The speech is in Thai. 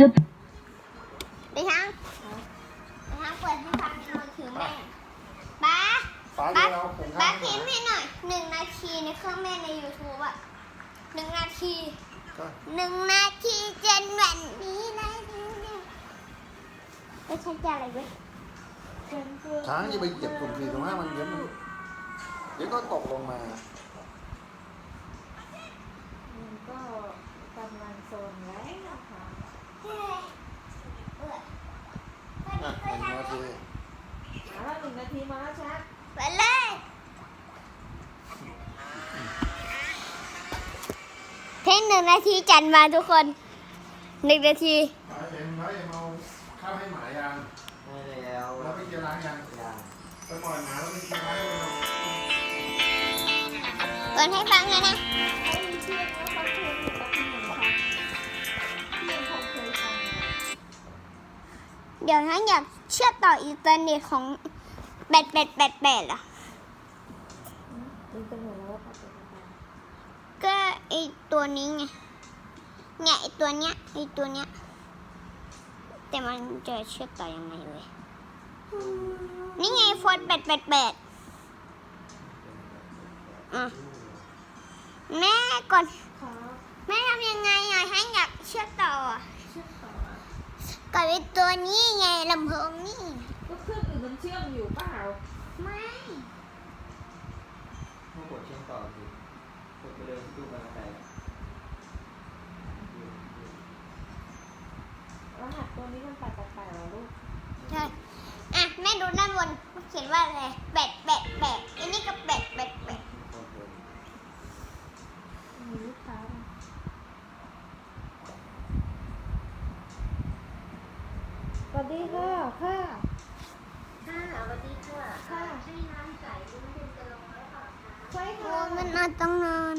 ชุดไปทางไปทางเปิดให้ฟังในมือถือแม่บ้าฟ้าบ้าเดี๋ยวเราผงบ้าข้าวพิมพ์ให้หน่อยหนึ่งนาทีในเครื่องแม่ใน YouTube อะหนึ่งนาทีก็หนึ่งนาทีเจนวันนี้นะไม่ใช่จะอะไรเว้ยช้างอย่าไปเหยียบกลุ่มสี่ตรงห้ามันเดี๋ยวมันเดี๋ยวก็ตกลงมา มันก็กำลังโซนแล้วนะคะ เฮ้ยเออ อะหนึ่งนาที มาแล้วหนึ่งนา ทีมาแล้วชักไปเลยเพลงหนึ่งนาทีจันมาทุกคนหนึ่งนาทีไปเอ็มไว้เอาข้าวให้หมายังไม่แล้วแล้วไปเกียร์ล้างยังยังไปปล่อยหมาแล้วไปเกียร์ล้างยังเปิดให้ฟังเลยนะไอ้เชื่อว่าเขาเคยอยู่กับพี่หนึ่งค่ะพี่ยังคงเคยฟังอยู่เดี๋ยวนะอยากเชื่อมต่ออินเทอร์เน็ตของ แบตแบตแบตแบตเหรอดึงไปหมดแล้วว่าเขาเป็นอะไรก็ไอตัวนี้ไง เนี่ยไอตัวเนี้ยไอตัวเนี้ย แต่มันจะเชื่อมต่อยังไงเลยนี่ไงโฟนแบตแบตแบตอะแม่ก่อนครับแม่ทำยังไงอะให้อยากเชื่อมต่ออะเชื่อมต่อกับไอตัวนี้ไงลำโพงนี่ก็เครื่องอื่น มันเชื่อมอยู่เปล่า ไม่ต้องกดเชื่อมต่อสิกดไปเลยที่ตู้กระจายรหัสตัวนี้มันแปดแปดแปดเหรอลูกใช่อะแม่ดูด้านบนมันเขียนว่าอะไรแบตแบตแบตอันนี้ก็แบตแบตแบตมีลูกค้าไหมสวัสดีค่ะค่ะ ค่ะสวัสดีค่ะ ค่ะ ให้น้ำใสไม่เป็นจะลงแล้วค่ะใช่โอ้ค่ะมันนานตั้งนาน